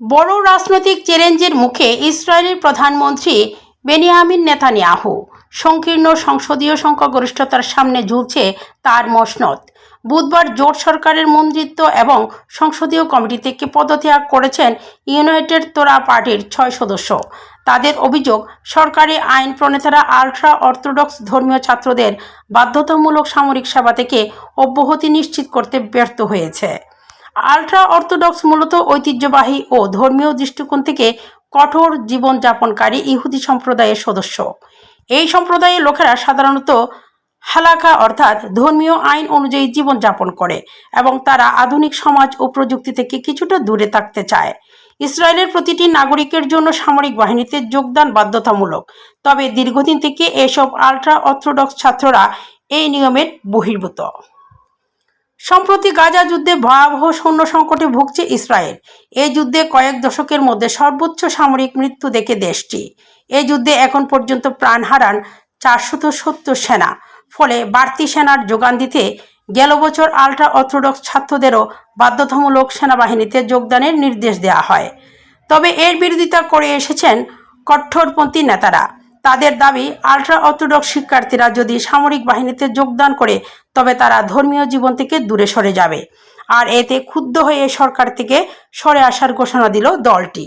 বড় রাজনৈতিক চ্যালেঞ্জের মুখে ইসরায়েলের প্রধানমন্ত্রী বেনিয়ামিন নেতানিয়াহু। সংকীর্ণ সংসদীয় সংখ্যাগরিষ্ঠতার সামনে ঝুলছে তার মসনদ। বুধবার জোট সরকারের মন্ত্রিত্ব এবং সংসদীয় কমিটি থেকে পদত্যাগ করেছেন ইউনাইটেড তোরা পার্টির ছয় সদস্য। তাদের অভিযোগ, সরকারি আইন প্রণেতারা আলট্রা অর্থোডক্স ধর্মীয় ছাত্রদের বাধ্যতামূলক সামরিক সেবা থেকে অব্যাহতি নিশ্চিত করতে ব্যর্থ হয়েছে। আলট্রা অর্থোডক্স মূলত ঐতিহ্যবাহী ও ধর্মীয় দৃষ্টিকোণ থেকে কঠোর জীবনযাপনকারী ইহুদি সম্প্রদায়ের সদস্য। এই সম্প্রদায়ের লোকেরা সাধারণত হালাকা অর্থাৎ ধর্মীয় আইন অনুযায়ী জীবনযাপন করে এবং তারা আধুনিক সমাজ ও প্রযুক্তি থেকে কিছুটা দূরে থাকতে চায়। ইসরায়েলের প্রতিটি নাগরিকের জন্য সামরিক বাহিনীতে যোগদান বাধ্যতামূলক। তবে দীর্ঘদিন থেকে এসব আলট্রা অর্থোডক্স ছাত্ররা এই নিয়মের বহির্ভূত। সম্প্রতি গাজা যুদ্ধে ভয়াবহ সৈন্য সংকটে ভুগছে ইসরায়েল। এই যুদ্ধে কয়েক দশকের মধ্যে সর্বোচ্চ সামরিক মৃত্যু দেখে দেশটি। এই যুদ্ধে এখন পর্যন্ত প্রাণ হারান চারশত সত্তর সেনা। ফলে বাড়তি সেনার যোগান দিতে গেল বছর আলট্রা অর্থোডক্স ছাত্রদেরও বাধ্যতামূলক সেনাবাহিনীতে যোগদানের নির্দেশ দেওয়া হয়। তবে এর বিরোধিতা করে এসেছেন কঠোরপন্থী নেতারা। তাদের দাবি আলট্রা অর্থোডক্স শিক্ষার্থীরা যদি সামরিক বাহিনীতে যোগদান করে, তবে তারা ধর্মীয় জীবন থেকে দূরে সরে যাবে। আর এতে ক্ষুব্ধ হয়ে সরকার থেকে সরে আসার ঘোষণা দিল দলটি।